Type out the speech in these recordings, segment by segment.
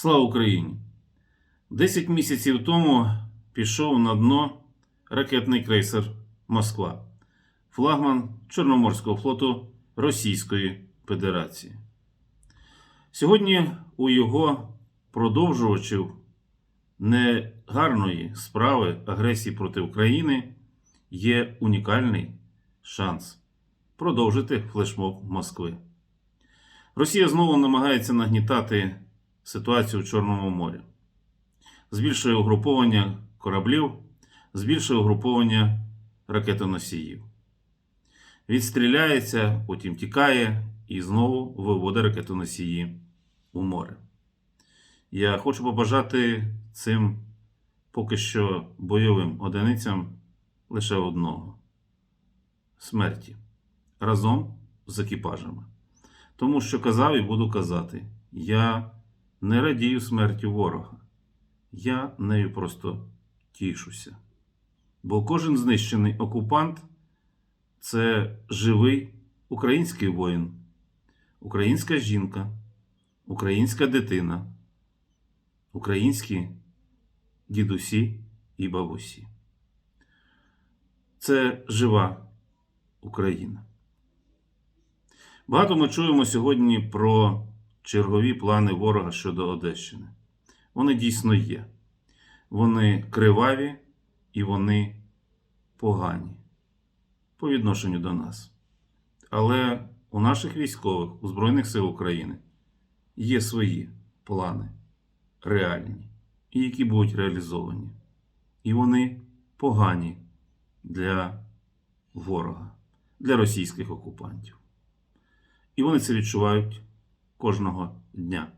Слава Україні! Десять місяців тому пішов на дно ракетний крейсер Москва, флагман Чорноморського флоту Російської Федерації. Сьогодні у його продовжувачів негарної справи агресії проти України є унікальний шанс продовжити флешмоб Москви. Росія знову намагається нагнітати ситуацію в Чорному морі. Збільшує угруповання кораблів, збільшує угруповання ракетоносіїв. Відстріляється, потім тікає і знову виводить ракетоносії у море. Я хочу побажати цим поки що бойовим одиницям лише одного смерті разом з екіпажами. Тому що казав і буду казати, я не радію смерті ворога. Я нею просто тішуся. Бо кожен знищений окупант це живий український воїн, українська жінка, українська дитина, українські дідусі і бабусі. Це жива Україна. Багато ми чуємо сьогодні про чергові плани ворога щодо Одещини. Вони дійсно є. Вони криваві і вони погані по відношенню до нас. Але у наших військових, у Збройних сил України є свої плани реальні, і які будуть реалізовані. І вони погані для ворога, для російських окупантів. І вони це відчувають кожного дня.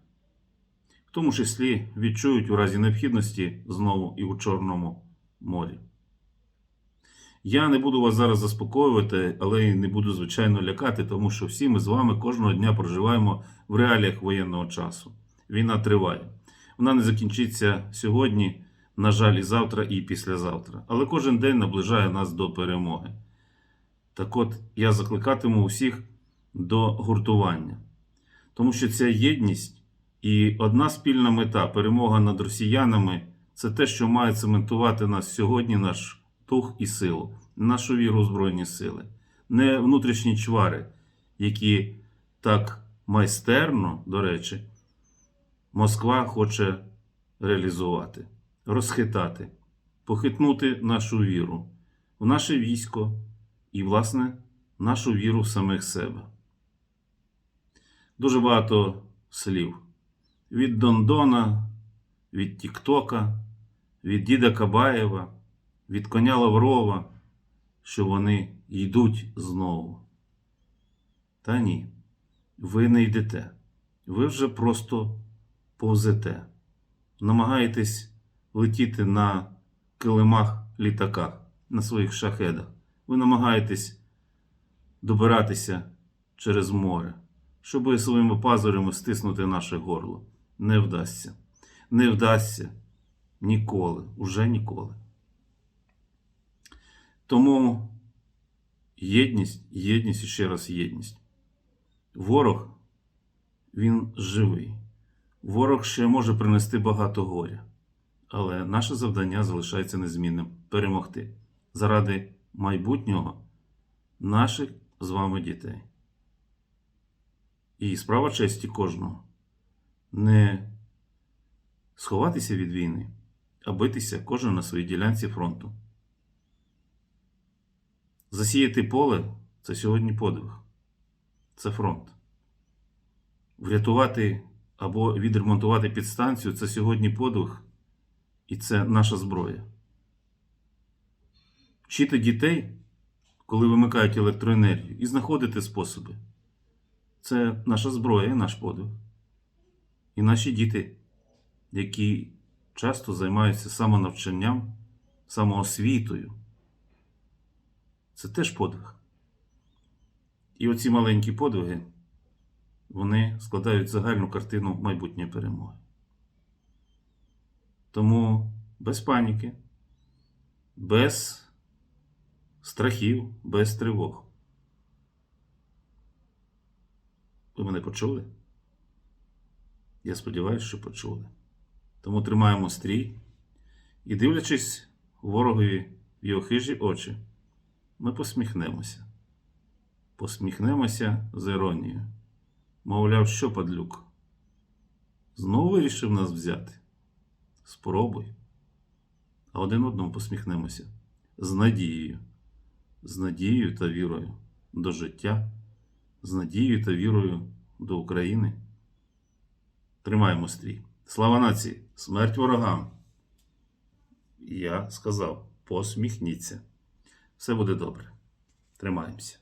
В тому числі відчують у разі необхідності знову і у Чорному морі. Я не буду вас зараз заспокоювати, але й не буду, звичайно, лякати, тому що всі ми з вами кожного дня проживаємо в реаліях воєнного часу. Війна триває. Вона не закінчиться сьогодні, на жаль, і завтра, і післязавтра. Але кожен день наближає нас до перемоги. Так от я закликатиму усіх до гуртування. Тому що ця єдність і одна спільна мета перемога над росіянами це те, що має цементувати нас сьогодні, наш дух і силу, нашу віру в Збройні сили, не внутрішні чвари, які так майстерно, до речі, Москва хоче реалізувати, розхитати, похитнути нашу віру в наше військо і, власне, нашу віру в самих себе. Дуже багато слів. Від Дондона, від Тіктока, від Діда Кабаєва, від коня Лаврова, що вони йдуть знову. Та ні, ви не йдете. Ви вже просто повзете. Намагаєтесь летіти на килимах літаках, на своїх шахедах. Ви намагаєтесь добиратися через море щоб своїми пазурями стиснути наше горло. Не вдасться. Не вдасться ніколи, уже ніколи. Тому єдність, єдність і ще раз єдність. Ворог, він живий. Ворог ще може принести багато горя. Але наше завдання залишається незмінним перемогти заради майбутнього наших з вами дітей. І справа честі кожного не сховатися від війни, а битися кожен на своїй ділянці фронту. Засіяти поле це сьогодні подвиг, це фронт. Врятувати або відремонтувати підстанцію це сьогодні подвиг, і це наша зброя. Вчити дітей, коли вимикають електроенергію, і знаходити способи. Це наша зброя і наш подвиг. І наші діти, які часто займаються самонавчанням, самоосвітою. Це теж подвиг. І оці маленькі подвиги, вони складають загальну картину майбутньої перемоги. Тому без паніки, без страхів, без тривог. Ви мене почули? Я сподіваюся, що почули. Тому тримаємо стрій і, дивлячись ворогові в його хижі очі, ми посміхнемося. Посміхнемося з іронією. Мовляв, що падлюк? Знову вирішив нас взяти? Спробуй. А один одному посміхнемося з надією, з надією та вірою до життя, з надією та вірою до України. Тримаємо стрій. Слава нації! Смерть ворогам! Я сказав, посміхніться. Все буде добре. Тримаємося.